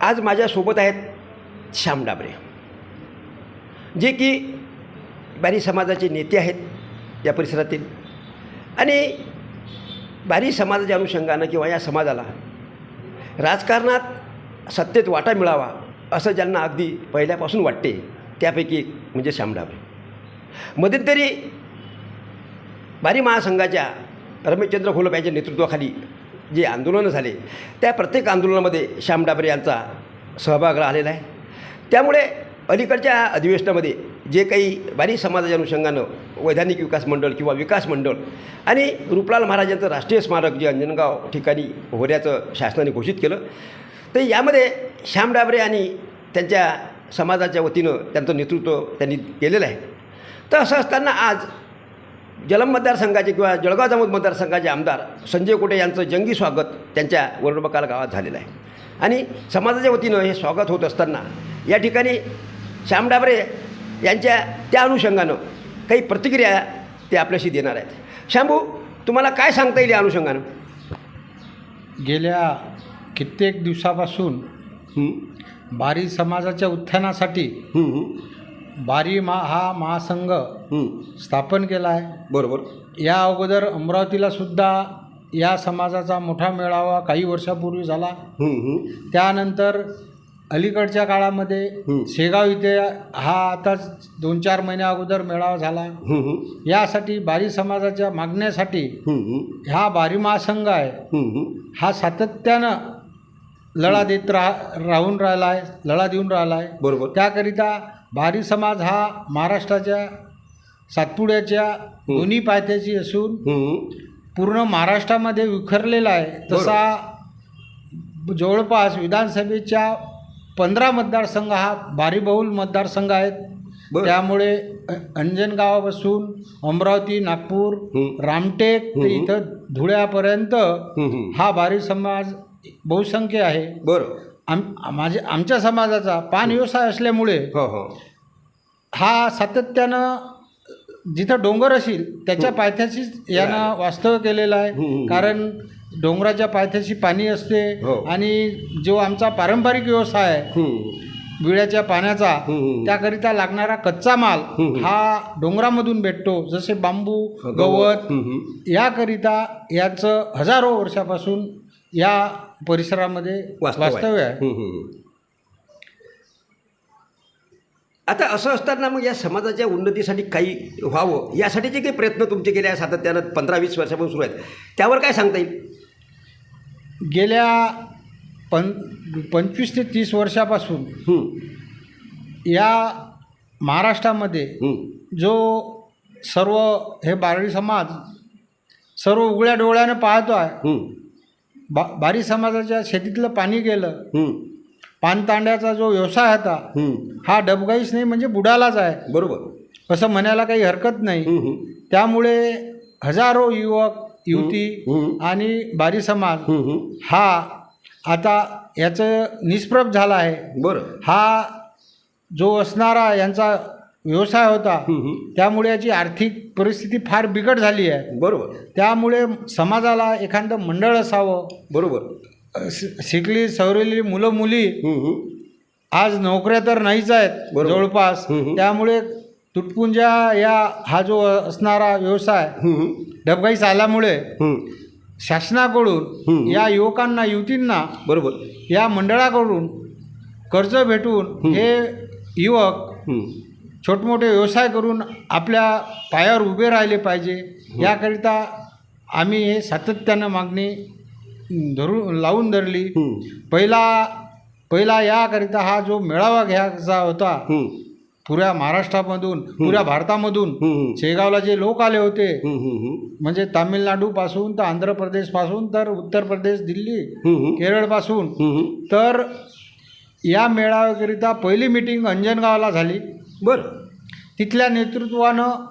आज माझ्यासोबत आहेत श्याम डाबरे. जे की बारी समाजाचे नेते आहेत या परिसरातील. आणि बारी समाजाच्या अनुषंगानं किंवा या समाजाला राजकारणात सत्तेत वाटा मिळावा असं ज्यांना अगदी पहिल्यापासून वाटते त्यापैकी एक म्हणजे श्याम डाबरे. मध्यंतरी बारी महासंघाच्या रमेशचंद्र खोलप यांच्या नेतृत्वाखाली जे आंदोलनं झाले त्या प्रत्येक आंदोलनामध्ये श्याम डाबरे यांचा सहभाग राहिलेला आहे. त्यामुळे अलीकडच्या अधिवेशनामध्ये जे काही बारी समाजाच्या अनुषंगानं वैधानिक विकास मंडळ किंवा विकास मंडळ आणि रूपलाल महाराजांचं राष्ट्रीय स्मारक जे अंजनगाव ठिकाणी होण्याचं शासनाने घोषित केलं तर यामध्ये श्याम डाबरे आणि त्यांच्या समाजाच्या वतीनं त्यांचं नेतृत्व त्यांनी केलेलं आहे. तर असं असताना आज जलम मतदारसंघाचे किंवा जळगाव जामोद मतदारसंघाचे आमदार संजय कोटे यांचं जंगी स्वागत त्यांच्या वर्णबकाल गावात झालेलं आहे. आणि समाजाच्या वतीनं हे स्वागत होत असताना या ठिकाणी श्याम डाबरे यांच्या त्या अनुषंगानं काही प्रतिक्रिया ते आपल्याशी देणार आहेत. श्यामू तुम्हाला काय सांगता येईल या अनुषंगानं? गेल्या कित्येक दिवसापासून बारी समाजाच्या उत्थानासाठी बारी मा हा महासंघ स्थापन केला आहे बरोबर. या अगोदर अमरावतीला सुद्धा या समाजाचा मोठा मेळावा काही वर्षापूर्वी झाला. त्यानंतर अलीकडच्या काळामध्ये शेगाव इथे हा आताच दोन चार महिन्या अगोदर मेळावा झाला. यासाठी बारी समाजाच्या मागण्यासाठी हा बारी महासंघ आहे. हा सातत्यानं लढा देत राह राहून राहिला आहे लढा देऊन राहिला आहे बरोबर. त्याकरिता भारी समाज हा महाराष्ट्राच्या सातपुड्याच्या दोन्ही पायथ्याची असून पूर्ण महाराष्ट्रामध्ये विखरलेला आहे. तसा जवळपास विधानसभेच्या पंधरा मतदारसंघ हा भारीबहुल मतदारसंघ आहेत. त्यामुळे अंजनगावापासून अमरावती नागपूर. रामटेक ते इथं धुळ्यापर्यंत हा भारी समाज बहुसंख्य आहे. बरं. आम माझे आमच्या समाजाचा पान व्यवसाय असल्यामुळे हो हो हा सातत्यानं जिथं डोंगर असेल त्याच्या पायथ्याशीच यानं वास्तव्य केलेलं आहे. कारण डोंगराच्या पायथ्याशी पाणी असते हो. आणि जो आमचा पारंपरिक व्यवसाय आहे विड्याच्या पाण्याचा. त्याकरिता लागणारा कच्चा माल. हा डोंगरामधून भेटतो जसे बांबू गवत. याकरिता याचं हजारो वर्षापासून या परिसरामध्ये. वास्तव्य आहे. आता असं असताना मग या समाजाच्या उन्नतीसाठी काही व्हावं यासाठी जे काही प्रयत्न तुमचे केले आहे सातत्यानं पंधरा वीस वर्षापासून सुरू आहेत त्यावर काय सांगता येईल? गेल्या पं पंचवीस ते तीस वर्षापासून या महाराष्ट्रामध्ये जो सर्व हे बारी समाज सर्व उघड्या डोळ्यानं पाहतो आहे बा बारी समाजाच्या शेतीतलं पाणी गेलं. हम्म, पानतांड्याचा जो व्यवसाय होता हम्म. हा डबगाईच नाही म्हणजे बुडालाच आहे. बरोबर. असं म्हणायला काही हरकत नाही. हम्म, हम्म, त्यामुळे हजारो युवक युवती हम्म. आणि बारी समाज हम्म, हम्म. हा आता याचं निष्प्रभ झाला आहे. बरं. हा जो असणारा यांचा व्यवसाय होता. त्यामुळे याची आर्थिक परिस्थिती फार बिकट झाली आहे बरोबर त्यामुळे समाजाला एखादं मंडळ असावं बरोबर शिकली सवरलेली मुलं मुली. आज नोकऱ्या तर नाहीच आहेत. जवळपास. त्यामुळे तुटपुंजा या हा जो असणारा व्यवसाय. डबगाईस आल्यामुळे. शासनाकडून. या युवकांना युवतींना बरोबर या मंडळाकडून कर्ज भेटून हे युवक. छोटमोठे व्यवसाय करून आपल्या पायावर उभे राहिले पाहिजे याकरिता आम्ही हे सातत्यानं मागणी धरून लावून धरली हम्म. पहिला पहिला याकरिता हा जो मेळावा घ्यायचा होता हम्म. पुऱ्या महाराष्ट्रामधून पुऱ्या भारतामधून. शेगावला जे लोक आले होते म्हणजे तामिळनाडूपासून तर आंध्र प्रदेशपासून तर उत्तर प्रदेश दिल्ली हम्म. केरळपासून हम्म. तर या मेळाव्याकरिता पहिली मिटिंग अंजनगावला झाली बरं. तिथल्या नेतृत्वानं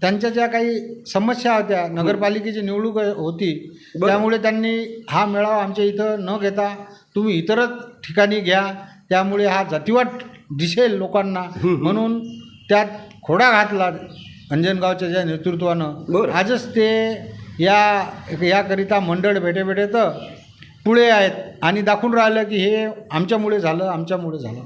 त्यांच्या ज्या काही समस्या होत्या नगरपालिकेची निवडणूक होती बरं. त्यामुळे त्यांनी हा मेळावा आमच्या इथं न घेता तुम्ही इतरच ठिकाणी घ्या त्यामुळे हा जातीवाट दिसेल लोकांना. म्हणून त्यात खोडा घातला अंजनगावच्या ज्या नेतृत्वानं. बरं. आजच ते या याकरिता मंडळ भेटे भेटे तर पुढे आहेत आणि दाखवून राहिलं की हे आमच्यामुळे झालं आमच्यामुळे झालं.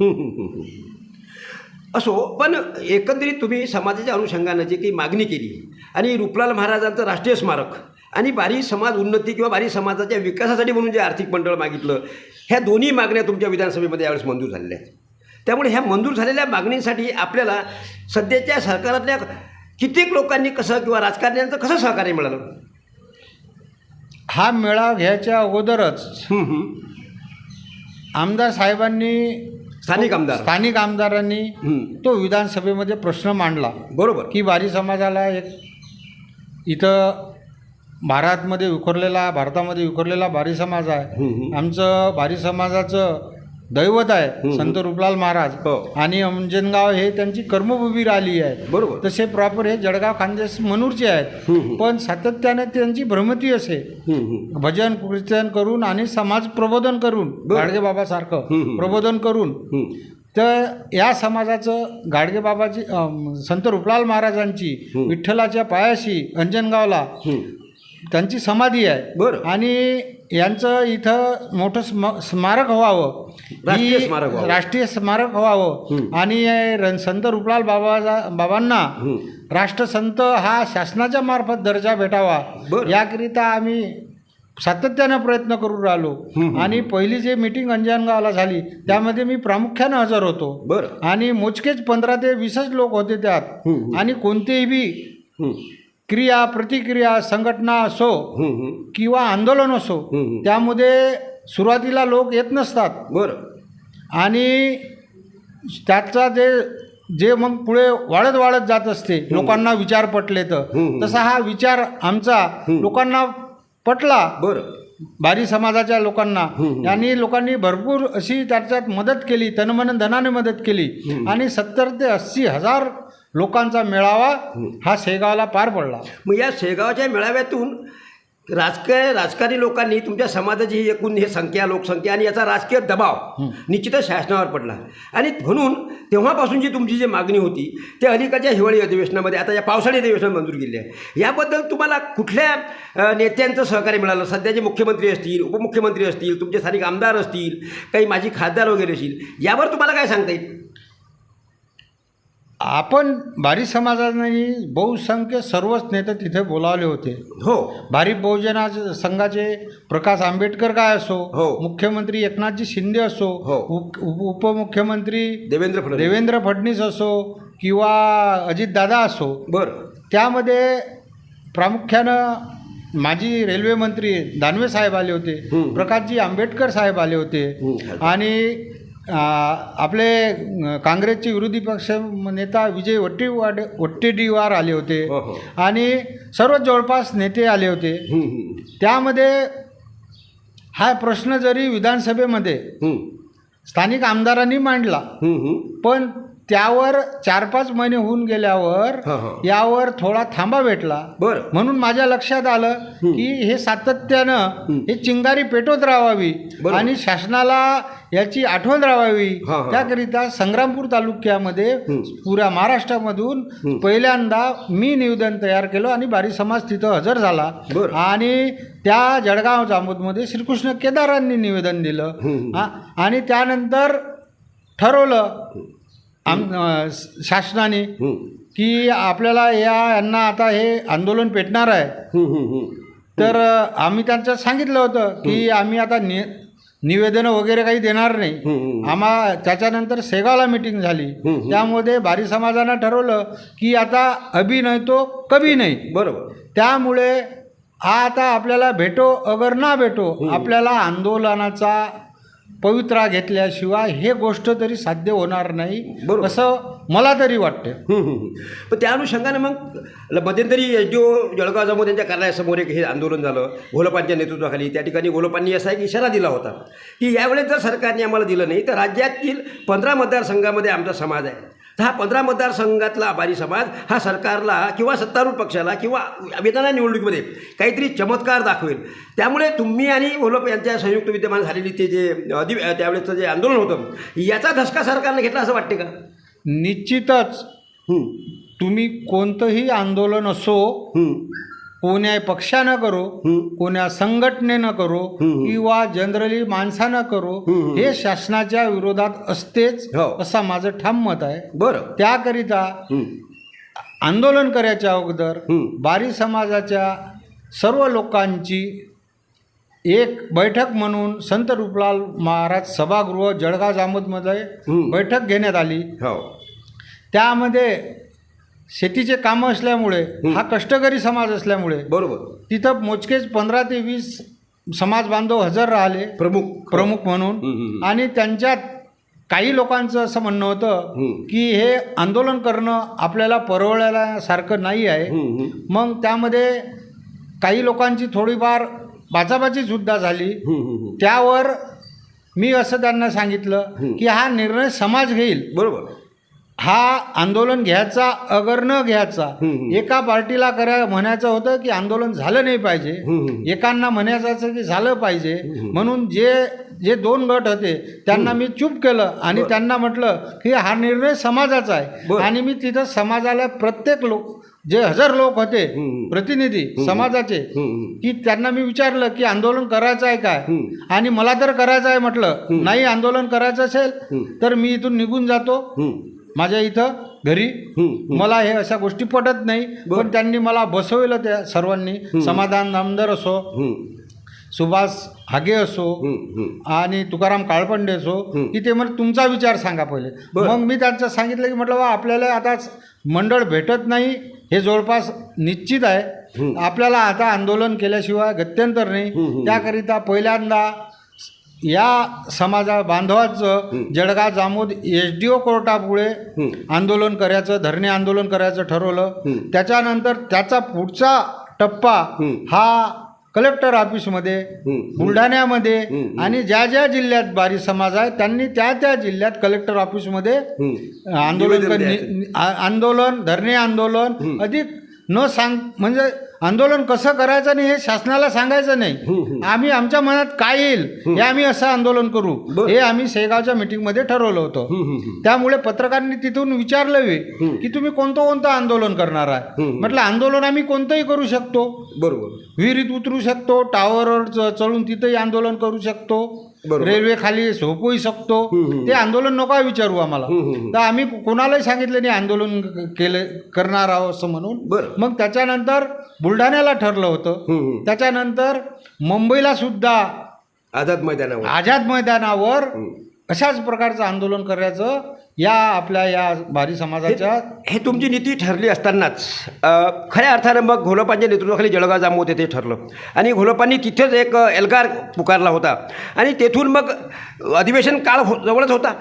असो पण एकंदरीत तुम्ही समाजाच्या अनुषंगानं जी काही मागणी केली. आणि रुपलाल महाराजांचं राष्ट्रीय स्मारक आणि बारी समाज उन्नती किंवा बारी समाजाच्या विकासासाठी म्हणून जे आर्थिक मंडळ मागितलं ह्या दोन्ही मागण्या तुमच्या विधानसभेमध्ये यावेळेस मंजूर झालेल्या आहेत. त्यामुळे ह्या मंजूर झालेल्या मागणीसाठी आपल्याला सध्याच्या सरकारातल्या कित्येक लोकांनी कसं किंवा राजकारण्यांचं कसं सहकार्य मिळालं? हा मेळा घ्यायच्या अगोदरच. आमदार साहेबांनी स्थानिक आमदार स्थानिक आमदारांनी. तो विधानसभेमध्ये प्रश्न मांडला बरोबर की बारी समाजाला एक इथं भारतमध्ये विखुरलेला भारतामध्ये विखुरलेला बारी समाज आहे. आमचं बारी समाजाचं दैवत आहे संत रुपलाल महाराज हो. आणि अंजनगाव हे त्यांची कर्मभूमी राहिली आहे बरोबर तसे प्रॉपर हे जळगाव खानदेश मनूरचे आहेत. पण सातत्याने त्यांची भ्रमती असे. भजन कीर्तन करून आणि समाज प्रबोधन करून. गाडगे बाबासारखं. प्रबोधन करून. तर या समाजाचं गाडगे बाबाची संत रुपलाल महाराजांची. विठ्ठलाच्या पायाशी अंजनगावला. त्यांची समाधी आहे बरं. आणि यांचं इथं मोठं स्म स्मारक व्हावं राष्ट्रीय ही- स्मारक व्हावं. राष्ट्रीय स्मारक व्हावं. आणि संत रुपलाल बाबा बाबांना. राष्ट्रसंत हा शासनाच्या मार्फत दर्जा भेटावा बरं. याकरिता आम्ही सातत्यानं प्रयत्न करून राहिलो. आणि पहिली जे मीटिंग अंजनगावला झाली त्यामध्ये मी प्रामुख्यानं हजर होतो बरं आणि मोजकेच पंधरा ते वीसच लोक होते त्यात. आणि कोणतेही बी हं. क्रिया प्रतिक्रिया संघटना असो. किंवा आंदोलन असो. त्यामध्ये सुरुवातीला लोक येत नसतात बरं आणि त्याचा जे जे मग पुढे वाढत वाढत जात असते लोकांना विचार पटले तर. तसा हा विचार आमचा. लोकांना पटला बरं बारी समाजाच्या लोकांना. यांनी लोकांनी भरपूर अशी त्याच्यात मदत केली तनमन धनाने मदत केली. आणि सत्तर ते अस्सी हजार लोकांचा मेळावा हा. शेगावला पार पडला. मग या शेगावच्या मेळाव्यातून राजकीय राजकारणी लोकांनी तुमच्या समाजाची ही एकूण हे संख्या लोकसंख्या आणि याचा राजकीय दबाव निश्चितच शासनावर पडला. आणि म्हणून तेव्हापासून जी तुमची जी मागणी होती त्या अलीकडच्या हिवाळी अधिवेशनामध्ये आता या पावसाळी अधिवेशनात मंजूर केली आहे. याबद्दल तुम्हाला कुठल्या नेत्यांचं सहकार्य मिळालं? सध्याचे मुख्यमंत्री असतील उपमुख्यमंत्री असतील तुमचे स्थानिक आमदार असतील काही माजी खासदार वगैरे असतील यावर तुम्हाला काय सांगता येईल? आपण बारी समाजाने बहुसंख्य सर्वच नेते तिथे बोलावले होते हो भारी बहुजना संघाचे प्रकाश आंबेडकर काय असो हो. मुख्यमंत्री एकनाथजी शिंदे असो हो. उप- उप- उपमुख्यमंत्री देवेंद्र फडणवीस देवेंद्र फडणवीस असो किंवा अजितदादा असो बरं त्यामध्ये प्रामुख्यानं माजी रेल्वे मंत्री दानवे साहेब आले होते. प्रकाशजी आंबेडकर साहेब आले होते. आणि आपले काँग्रेसचे विरोधी पक्ष नेता विजय वट्टीवाड वट्टेडीवार आले होते हो, हो. आणि सर्व जवळपास नेते आले होते. त्यामध्ये हा प्रश्न जरी विधानसभेमध्ये. स्थानिक आमदारांनी मांडला. पण त्यावर चार पाच महिने होऊन गेल्यावर हा, हा. यावर थोडा थांबा भेटला बरं म्हणून माझ्या लक्षात आलं की हे सातत्यानं हे चिंगारी पेटवत राहावी बरोबर. आणि शासनाला याची आठवण राहावी हा, हा. त्याकरिता संग्रामपूर तालुक्यामध्ये. पुऱ्या महाराष्ट्रामधून पहिल्यांदा मी निवेदन तयार केलं आणि बारी समाज तिथं हजर झाला बरं. आणि त्या जळगाव जामोदमध्ये श्रीकृष्ण केदारांनी निवेदन दिलं. हा, आणि त्यानंतर ठरवलं आम शासनाने. की आपल्याला या यांना आता हे आंदोलन पेटणार आहे. तर आम्ही त्यांचं सांगितलं होतं की आम्ही आता नि निवेदनं वगैरे काही देणार नाही. आम्हा त्याच्यानंतर शेगावला मिटिंग झाली. त्यामध्ये भारी समाजानं ठरवलं की आता अभि नाही तो कभी नाही बरोबर त्यामुळे हा आता आपल्याला भेटो अगर ना भेटो आपल्याला आंदोलनाचा पवित्रा घेतल्याशिवाय हे गोष्ट तरी साध्य होणार नाही बरोबर. असं मला तरी वाटतं. पण त्या अनुषंगानं मग मध्यंतरी S D O Jalgaon Jamod यांच्या कार्यालयासमोर एक हे आंदोलन झालं घोलपांच्या नेतृत्वाखाली त्या ठिकाणी घोलपांनी असा एक इशारा दिला होता की यावेळेस जर सरकारने आम्हाला दिलं नाही तर राज्यातील पंधरा मतदारसंघामध्ये आमचा समाज आहे हा पंधरा मतदारसंघातला आभारी समाज हा सरकारला किंवा सत्तारूढ पक्षाला किंवा विधान निवडणुकीमध्ये काहीतरी चमत्कार दाखवेल. त्यामुळे तुम्ही आणि घोलप यांच्या संयुक्त विद्यमान झालेली ते जे अधि त्यावेळेचं जे आंदोलन होतं याचा धसका सरकारने घेतला असं वाटते का? निश्चितच. तुम्ही कोणतंही आंदोलन असो. कोण्या पक्षानं करो कोण्या संघटनेनं करो किंवा जनरली माणसानं करो हे शासनाच्या विरोधात असतेच हो. असा माझं ठाम मत आहे बरं त्याकरिता. आंदोलन करायच्या अगोदर. बारी समाजाच्या सर्व लोकांची एक बैठक म्हणून संत रूपलाल महाराज सभागृह जळगाव जामोदमध्ये. बैठक घेण्यात आली हो त्यामध्ये शेतीचे कामं असल्यामुळे हा कष्टकरी समाज असल्यामुळे बरोबर. तिथं मोजकेच पंधरा ते वीस समाज बांधव हजर राहिले. प्रमुख. प्रमुख म्हणून. आणि त्यांच्यात काही लोकांचं असं म्हणणं होतं. की हे आंदोलन करणं आपल्याला परवडायसारखं नाही आहे. मग त्यामध्ये काही लोकांची थोडीफार बाचाबाचीसुद्धा झाली. हं, हं, हं. त्यावर मी असं त्यांना सांगितलं की हा निर्णय समाज घेईल. बरोबर. हा आंदोलन घ्यायचा अगर न घ्यायचा. एका पार्टीला करा म्हणायचं होतं की आंदोलन झालं नाही पाहिजे. एकांना म्हणायचं असं की झालं पाहिजे म्हणून जे जे दोन गट होते त्यांना मी चूप केलं आणि त्यांना म्हटलं की हा निर्णय समाजाचा आहे. आणि मी तिथं समाजाला प्रत्येक लोक जे हजर लोक होते. प्रतिनिधी समाजाचे. की त्यांना मी विचारलं की आंदोलन करायचं आहे काय. आणि मला तर करायचं आहे म्हटलं नाही आंदोलन करायचं असेल. तर मी इथून निघून जातो. माझ्या इथं घरी. मला हे अशा गोष्टी पटत नाही पण त्यांनी मला बसवलं त्या सर्वांनी. समाधान नामदार असो. सुभाष हागे असो. आणि तुकाराम काळपंडे असो की ते म्हणजे तुमचा विचार सांगा पहिले. मग मी त्यांचं सांगितलं की म्हटलं बा आपल्याला आता मंडळ भेटत नाही हे जवळपास निश्चित आहे. आपल्याला आता आंदोलन केल्याशिवाय गत्यंतर नाही. त्याकरिता पहिल्यांदा या समाजा बांधवाचं Jalgaon Jamod S D O कोर्टापुढे आंदोलन करायचं धरणे आंदोलन करायचं ठरवलं. त्याच्यानंतर त्याचा पुढचा टप्पा हा कलेक्टर ऑफिसमध्ये बुलढाण्यामध्ये आणि ज्या ज्या जिल्ह्यात बारी समाज आहे त्यांनी त्या त्या जिल्ह्यात कलेक्टर ऑफिसमध्ये आंदोलन आंदोलन धरणे आंदोलन अधिक न सांग म्हणजे आंदोलन कसं करायचं नाही हे शासनाला सांगायचं नाही. आम्ही आमच्या मनात काय येईल हे आम्ही असं आंदोलन करू. हे आम्ही शेगावच्या मीटिंगमध्ये ठरवलं होतं. त्यामुळे पत्रकारांनी तिथून विचारलं की तुम्ही कोणतं कोणतं आंदोलन करणार आहे म्हटलं आंदोलन आम्ही कोणतंही करू शकतो. बरोबर. विहिरीत उतरू शकतो टावरवर चढून तिथंही आंदोलन करू शकतो. रेल्वे खाली झोपूही शकतो. ते आंदोलन नका विचारू आम्हाला. तर आम्ही कोणालाही सांगितलं नाही आंदोलन केलं करणार आहोत असं म्हणून. मग त्याच्यानंतर बुलढाण्याला ठरलं होतं. त्याच्यानंतर मुंबईला सुद्धा आझाद मैदानावर. आझाद मैदानावर अशाच प्रकारचं आंदोलन करायचं या आपल्या या भारी समाजाच्या हे तुमची नीती ठरली असतानाच खऱ्या अर्थानं मग घोलपांच्या नेतृत्वाखाली जळगाव जामोद येथे ठरलं. आणि घोलपांनी तिथेच एक एल्गार पुकारला होता. आणि तेथून मग अधिवेशन काळ हो जवळच होता.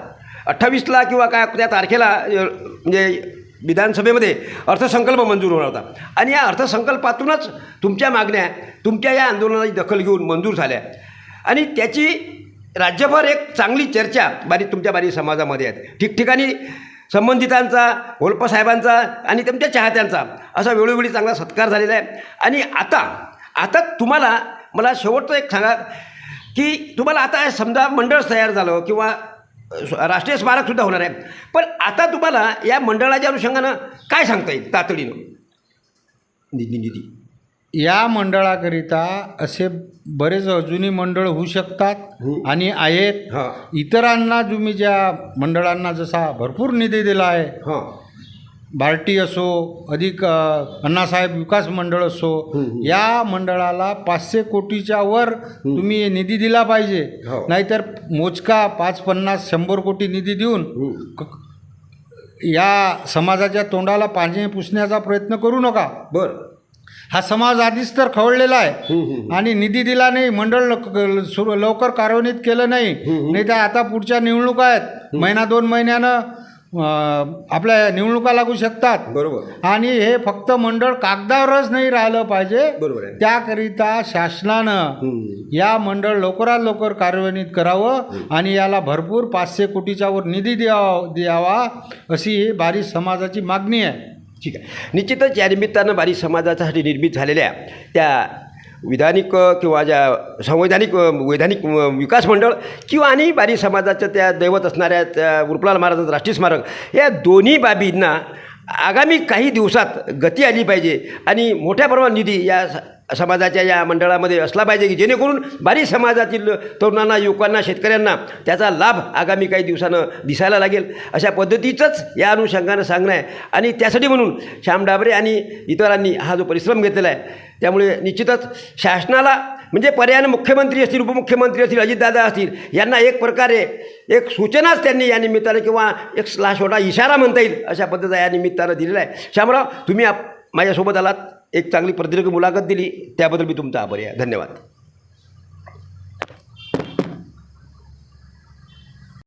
अठ्ठावीसला किंवा काय त्या तारखेला म्हणजे विधानसभेमध्ये अर्थसंकल्प मंजूर होणार होता. आणि या अर्थसंकल्पातूनच तुमच्या मागण्या तुमच्या या आंदोलनाची दखल घेऊन मंजूर झाल्या. आणि त्याची राज्यभर एक चांगली चर्चा बारी तुमच्या बारी समाजामध्ये आहेत ठिकठिकाणी संबंधितांचा होलपा साहेबांचा आणि त्यांच्या चाहत्यांचा असा वेळोवेळी चांगला सत्कार झालेला आहे. आणि आता आता तुम्हाला मला शेवटचं एक सांगा की तुम्हाला आता समजा मंडळ तयार झालं किंवा राष्ट्रीय स्मारकसुद्धा होणार आहे. पण आता तुम्हाला या मंडळाच्या अनुषंगानं काय सांगता येईल तातडीनं? निधी निधी. या मंडळाकरिता असे बरेच अजूनही मंडळ होऊ शकतात आणि आहेत. हां. इतरांना तुम्ही ज्या मंडळांना जसा भरपूर निधी दिला आहे हां. बार्टी असो अधिक अण्णासाहेब विकास मंडळ असो या मंडळाला पाचशे कोटीच्या वर तुम्ही निधी दिला पाहिजे. हो. नाहीतर मोजका पाच पन्नास शंभर कोटी निधी देऊन या समाजाच्या तोंडाला पाणी पुसण्याचा प्रयत्न करू नका. बरं. हा समाज आधीच तर खवळलेला आहे. आणि निधी दिला नाही मंडळ लवकर कार्यान्वित केलं नाही. नाही तर आता पुढच्या निवडणुका आहेत. महिना दोन महिन्यानं आपल्या निवडणुका लागू शकतात. बरोबर. आणि हे फक्त मंडळ कागदावरच नाही राहिलं पाहिजे. बरोबर आहे. त्याकरिता शासनानं. या मंडळ लवकरात लवकर कार्यान्वित करावं आणि याला भरपूर पाचशे कोटीच्या वर निधी द्यावा द्यावा अशी ही बारी समाजाची मागणी आहे. ठीक आहे. निश्चितच या निमित्तानं बारी समाजासाठी निर्मित झालेल्या त्या विधानिक किंवा ज्या संवैधानिक वैधानिक विकास मंडळ किंवा आणि बारी समाजाच्या त्या दैवत असणाऱ्या त्या रुपलाल महाराजांचं राष्ट्रीय स्मारक या दोन्ही बाबींना आगामी काही दिवसात गती आली पाहिजे. आणि मोठ्या प्रमाणात निधी या समाजाच्या या मंडळामध्ये असला पाहिजे की जेणेकरून बारी समाजातील तरुणांना युवकांना शेतकऱ्यांना त्याचा लाभ आगामी काही दिवसानं दिसायला लागेल. अशा पद्धतीचंच या अनुषंगानं सांगणं आहे. आणि त्यासाठी म्हणून श्याम डाबरे आणि इतरांनी हा जो परिश्रम घेतलेला आहे त्यामुळे निश्चितच शासनाला म्हणजे पर्यायानं मुख्यमंत्री असतील उपमुख्यमंत्री असतील अजितदादा असतील यांना एक प्रकारे एक सूचनाच त्यांनी या निमित्तानं किंवा एक ला छोटा इशारा म्हणता येईल अशा पद्धतीचा या निमित्तानं दिलेला आहे. श्यामराव तुम्ही आप माझ्यासोबत आलात. एक चांगली प्रदीर्घ मुलाखत दिली. त्याबद्दल मी तुमचा आभारी आहे. धन्यवाद.